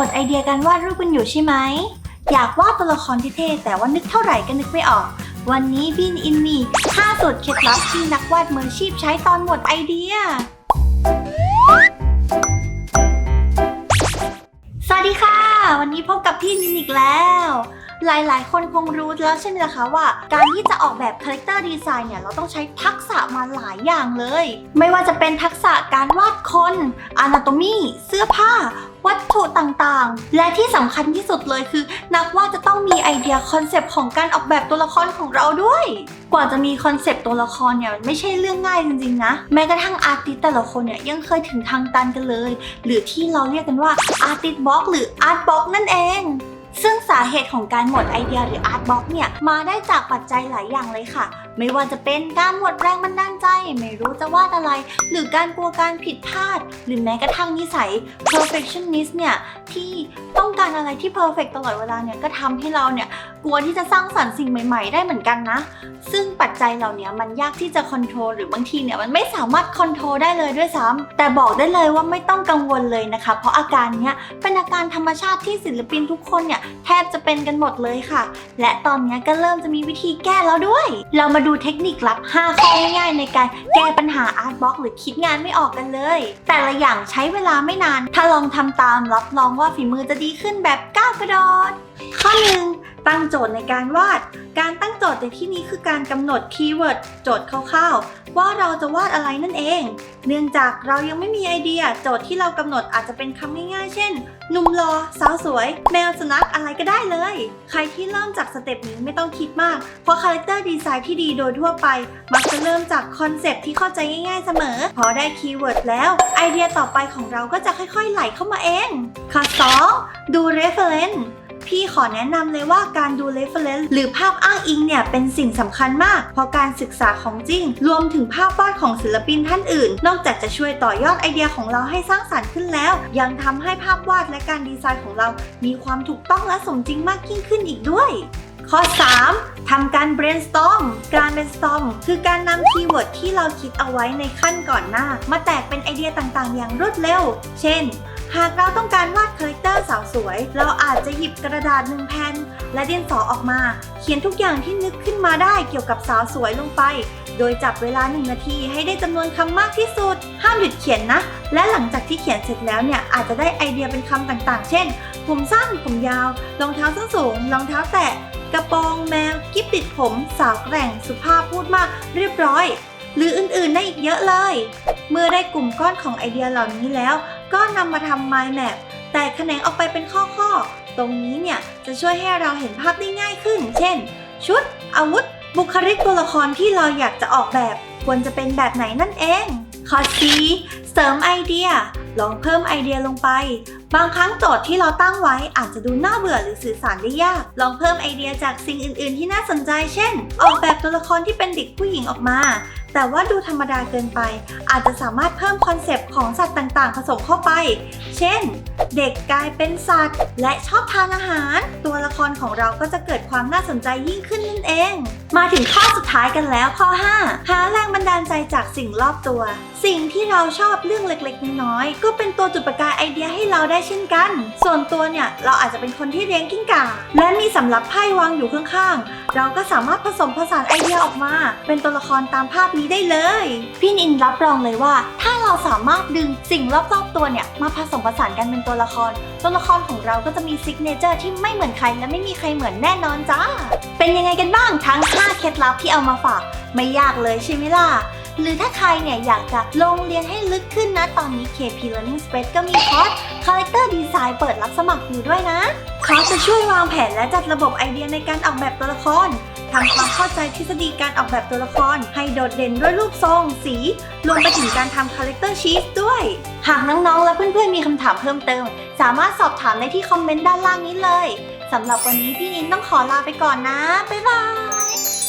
มดไอเดียการวาดรูปกันอยู่ใช่ไหม อยากวาดตัวละครเท่แต่ว่านึกเท่าไหร่ก็นึกไม่ออก วันนี้บินอินมี5สูตรเคล็ดลับที่นักวาดมืออาชีพใช้ตอนหมดไอเดีย สวัสดีค่ะ วันนี้พบกับพี่นินอีกแล้ว หลายๆ คนคงรู้แล้วใช่ไหมล่ะคะว่า การที่จะออกแบบคาแรคเตอร์ดีไซน์เนี่ยเราต้องใช้ทักษะมาหลายอย่างเลย ไม่ว่าจะเป็นทักษะการวาดคนอนาโตมีเสื้อผ้า วัตถุต่างๆ และที่สำคัญที่สุดเลยคือ นักวาดจะต้องมีไอเดียคอนเซปต์ของการออกแบบตัวละครของเราด้วย กว่าจะมีคอนเซปต์ตัวละครเนี่ยมันไม่ใช่เรื่องง่ายจริงๆนะ แม้กระทั่งอาร์ติสแต่ละคนเนี่ยยังเคยถึงทางตันกันเลย หรือที่เราเรียกกันว่าอาร์ติสบล็อกหรืออาร์ตบล็อกนั่นเอง ซึ่งสาเหตุของการหมดไอเดียหรืออาร์ตบล็อกเนี่ยมาได้จากปัจจัยหลายอย่างเลยค่ะ ไม่ว่าจะเป็นการหมดแรงบันดาลใจ ไม่รู้จะวาดอะไร หรือการกลัวการผิดพลาด หรือแม้กระทั่งนิสัย perfectionist เนี่ยที่ต้องการอะไรที่ perfect ตลอดเวลาเนี่ยก็ทำให้เราเนี่ยกลัวที่จะสร้างสรรค์สิ่งใหม่ ๆ ได้เหมือนกันนะ ซึ่งปัจจัยเหล่านี้มันยากที่จะค o n t r o l หรือบางทีเนี่ยมันไม่สามารถค o n t r o l ได้เลยด้วยซ้ำแต่บอกได้เลยว่าไม่ต้องกังวลเลยนะคะ เพราะอาการเนี้ยเป็นอาการธรรมชาติที่ศิลปินทุกคนเนี่ยแทบจะเป็นกันหมดเลยค่ะ และตอนนี้ก็เริ่มจะมีวิธีแก้แล้วด้วย เรามาดูเทคนิคลับ 5 ข้อง่ายๆในการแก้ปัญหาอาร์ตบล็อกหรือคิดงานไม่ออกกันเลย แต่ละอย่างใช้เวลาไม่นาน ถ้าลองทำตามรับรองว่าฝีมือจะดีขึ้นแบบก้าวกระโดด ข้อ 1 ตั้งโจทย์ในการวาด การตั้งโจทย์ในที่นี้คือการกำหนดคีย์เวิร์ดโจทย์คร่าวๆ ว่าเราจะวาดอะไรนั่นเอง เนื่องจากเรายังไม่มีไอเดีย โจทย์ที่เรากำหนดอาจจะเป็นคำง่ายๆ เช่นหนุ่มรอสาวสวย แมวสุนัขอะไรก็ได้เลย ใครที่เริ่มจากสเต็ปนี้ไม่ต้องคิดมาก เพราะคาแรคเตอร์ดีไซน์ที่ดีโดยทั่วไป มักจะเริ่มจากคอนเซปที่เข้าใจง่ายๆเสมอ พอได้คีย์เวิร์ดแล้ว ไอเดียต่อไปของเราก็จะค่อยๆ ไหลเข้ามาเองข้อ2ดู reference พี่ขอแนะนำเลยว่าการดู reference หรือภาพอ้างอิงเนี่ยเป็นสิ่งสำคัญมาก เพราะการศึกษาของจริง รวมถึงภาพวาดของศิลปินท่านอื่น นอกจากจะช่วยต่อยอดไอเดียของเราให้สร้างสรรค์ขึ้นแล้ว ยังทำให้ภาพวาดและการดีไซน์ของเรา มีความถูกต้องและสมจริงมากยิ่งขึ้นอีกด้วยข้อ 3. ทำการ brainstorm การ brainstorm คือการนำคีย์เวิร์ดที่เราคิดเอาไว้ในขั้นก่อนหน้า มาแตกเป็นไอเดียต่างๆ อย่างรวดเร็ว เช่น หากเราต้องการวาดคาแรคเตอร์สาวสวย เราอาจจะหยิบกระดาษหนึ่งแผ่นและดินสอออกมา เขียนทุกอย่างที่นึกขึ้นมาได้เกี่ยวกับสาวสวยลงไป โดยจับเวลา1นาทีให้ได้จำนวนคำมากที่สุด ห้ามหยุดเขียนนะ และหลังจากที่เขียนเสร็จแล้วเนี่ยอาจจะได้ไอเดียเป็นคำต่างๆ เช่น ผมสั้นผมยาว รองเท้าส้นสูง รองเท้าแตะ กระโปรงแมว กิ๊บติดผม สาวแกร่ง สุภาพพูดมาก เรียบร้อย หรืออื่นๆได้อีกเยอะเลย เมื่อได้กลุ่มก้อนของไอเดียเหล่านี้แล้ว ก็นำมาทำ mind map แต่แขนงออกไปเป็นข้อๆ ตรงนี้เนี่ยจะช่วยให้เราเห็นภาพได้ง่ายขึ้น เช่น ชุด อาวุธ บุคลิกตัวละครที่เราอยากจะออกแบบ ควรจะเป็นแบบไหนนั่นเอง ข้อ C เสริมไอเดีย ลองเพิ่มไอเดียลงไป บางครั้งโจทย์ที่เราตั้งไว้อาจจะดูน่าเบื่อหรือสื่อสารได้ยาก ลองเพิ่มไอเดียจากสิ่งอื่น ๆ ที่น่าสนใจ เช่น ออกแบบตัวละครที่เป็นเด็กผู้หญิงออกมา แต่ว่าดูธรรมดาเกินไป อาจจะสามารถเพิ่มคอนเซปต์ของสัตว์ต่าง ๆ ผสมเข้าไป เช่น เด็กกลายเป็นสัตว์ และชอบทานอาหาร ตัวละครของเราก็จะเกิดความน่าสนใจยิ่งขึ้นนั่นเอง มาถึงข้อสุดท้ายกันแล้วข้อ 5 หาแรงบันดาลใจจากสิ่งรอบตัว สิ่งที่เราชอบเรื่องเล็ก ๆ น้อยๆก็เป็นตัวจุดประกาย เดียให้เราได้เช่นกัน ส่วนตัวเนี่ยเราอาจจะเป็นคนที่เลี้ยงกิ้งก่า และมีสำรับไพ่วางอยู่ข้างๆ เราก็สามารถผสมผสานไอเดียออกมา เป็นตัวละครตามภาพนี้ได้เลย พี่นินรับรองเลยว่า ถ้าเราสามารถดึงสิ่งรอบๆตัวเนี่ยมาผสมผสานกันเป็นตัวละคร ตัวละครของเราก็จะมีซิกเนเจอร์ที่ไม่เหมือนใครและไม่มีใครเหมือนแน่นอนจ้า เป็นยังไงกันบ้างทั้ง 5 เคล็ดลับที่เอามาฝาก ไม่ยากเลยใช่ไหมล่ะ หรือถ้าใครเนี่ยอยากจะลงเรียนให้ลึกขึ้นนะ ตอนนี้ KP Learning Space ก็มีคอร์ส Character Design เปิดรับสมัครอยู่ด้วยนะคอร์สจะช่วยวางแผนและจัดระบบไอเดียในการออกแบบตัวละครทำความเข้าใจทฤษฎีการออกแบบตัวละคร ให้โดดเด่นด้วยรูปทรง สี รวมไปถึงการทำ Character Sheet ด้วย หากน้องๆ และเพื่อนๆ มีคำถามเพิ่มเติม สามารถสอบถามได้ที่คอมเมนต์ด้านล่างนี้เลย สำหรับวันนี้พี่นินต้องขอลาไปก่อนนะ บ๊ายบาย